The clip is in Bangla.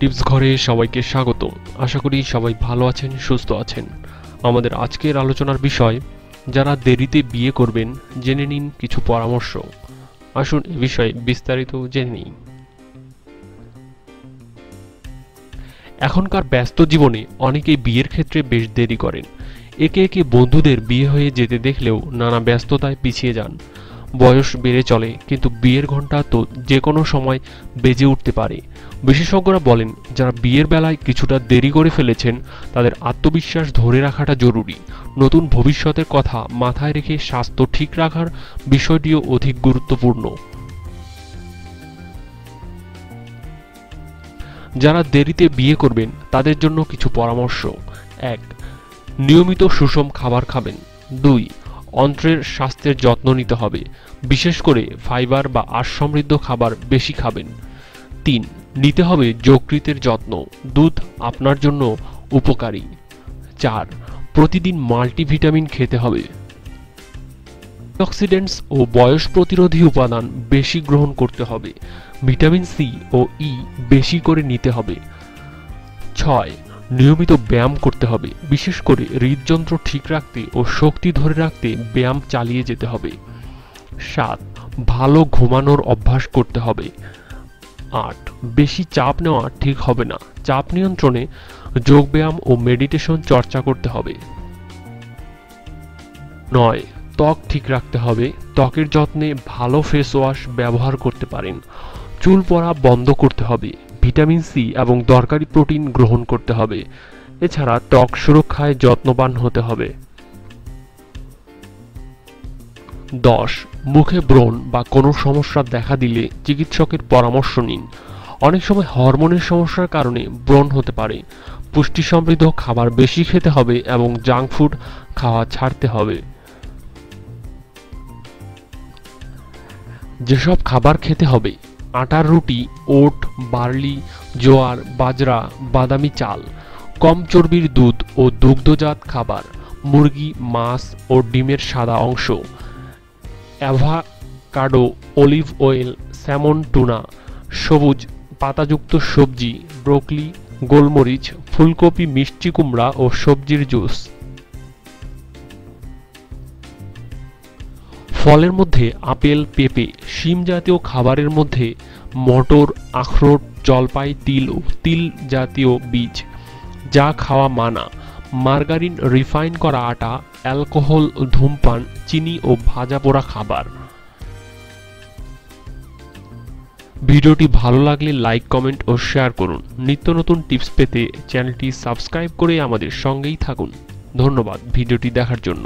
টিপস ঘরে সবাইকে স্বাগত আশা করি সবাই ভালো আছেন, সুস্থ আছেন। আমাদের আজকের আলোচনার বিষয়, যারা দেরিতে বিয়ে করবেন, জেনে নিন কিছু পরামর্শ। আসুন এ বিষয়ে বিস্তারিত জেনে নিই। এখনকার ব্যস্ত জীবনে অনেকেই বিয়ের ক্ষেত্রে বেশ দেরি করেন। একে একে বন্ধুদের বিয়ে হয়ে যেতে দেখলেও নানা ব্যস্ততায় পিছিয়ে যান। বয়স বেড়ে চলে, কিন্তু বিয়ের ঘণ্টা তো যে কোনো সময় বেজে উঠতে পারে। বিশেষজ্ঞরা বলেন, যারা বিয়ের বেলায় কিছুটা দেরি করে ফেলেছেন, তাদের আত্মবিশ্বাস ধরে রাখাটা জরুরি। নতুন ভবিষ্যতের কথা মাথায় রেখে স্বাস্থ্য ঠিক রাখার বিষয়টিও অধিক গুরুত্বপূর্ণ। যারা দেরিতে বিয়ে করবেন, তাদের জন্য কিছু পরামর্শ। এক, নিয়মিত সুষম খাবার খাবেন। দুই অন্ত্রের স্বাস্থ্যের যত্ন নিতে হবে। বিশেষ করে ফাইবার বা আঁশ সমৃদ্ধ খাবার বেশি খাবেন। তিন, নিতে হবে যকৃতের যত্ন। দুধ আপনার জন্য উপকারী। চার, প্রতিদিন মাল্টিভিটামিন খেতে হবে। অক্সিডেন্টস ও বয়স প্রতিরোধী উপাদান বেশি গ্রহণ করতে হবে। ভিটামিন সি ও ই বেশি করে নিতে হবে। ছয় নিয়মিত ব্যায়াম করতে হবে। বিশেষ করে হৃদযন্ত্র ঠিক রাখতে ও শক্তি ধরে রাখতে ব্যায়াম চালিয়ে যেতে হবে। সাত, ভালো ঘুমানোর অভ্যাস করতে হবে। আট, বেশি চাপ নেওয়া ঠিক হবে না। চাপ নিয়ন্ত্রণে যোগব্যায়াম ও মেডিটেশন চর্চা করতে হবে। নয়, ত্বক ঠিক রাখতে হবে। ত্বকের যত্নে ভালো ফেস ওয়াশ ব্যবহার করতে পারেন। চুল পড়া বন্ধ করতে হবে। ভিটামিন সি এবং দরকারি প্রোটিন গ্রহণ করতে হবে। এছাড়া ত্বক সুরক্ষায় যত্নবান হতে হবে। দশ, মুখে ব্রণ বা কোনো সমস্যা দেখা দিলে চিকিৎসকের পরামর্শ নিন। অনেক সময় হরমোনের সমস্যার কারণে ব্রণ হতে পারে। পুষ্টি সমৃদ্ধ খাবার বেশি খেতে হবে এবং জাঙ্ক ফুড খাওয়া ছাড়তে হবে। যেসব খাবার খেতে হবে আটার রুটি, ওট, বার্লি, জোয়ার, বাজরা, বাদামি চাল, কম চর্বির দুধ ও দুগ্ধজাত খাবার, মুরগি, মাছ ও ডিমের সাদা অংশ, avocado, olive oil, salmon tuna, সবুজ, পাতাযুক্ত সবজি, ব্রোকলি, গোলমরিচ, ফুলকপি, মিষ্টি কুমড়া ও সবজির জুস। ফলের মধ্যে আপেল, পেঁপে, শিম জাতীয় খাবারের মধ্যে মটর, আখরোট, জলপাই, তিল ও তিল জাতীয় বীজ, যা খাওয়া মানা। মার্গারিন রিফাইন করা আটা, অ্যালকোহল, ধূমপান, চিনি ও ভাজা পোড়া খাবার। ভিডিওটি ভালো লাগলে লাইক, কমেন্ট ও শেয়ার করুন। নিত্য নতুন টিপস পেতে চ্যানেলটি সাবস্ক্রাইব করে আমাদের সঙ্গেই থাকুন। ধন্যবাদ ভিডিওটি দেখার জন্য।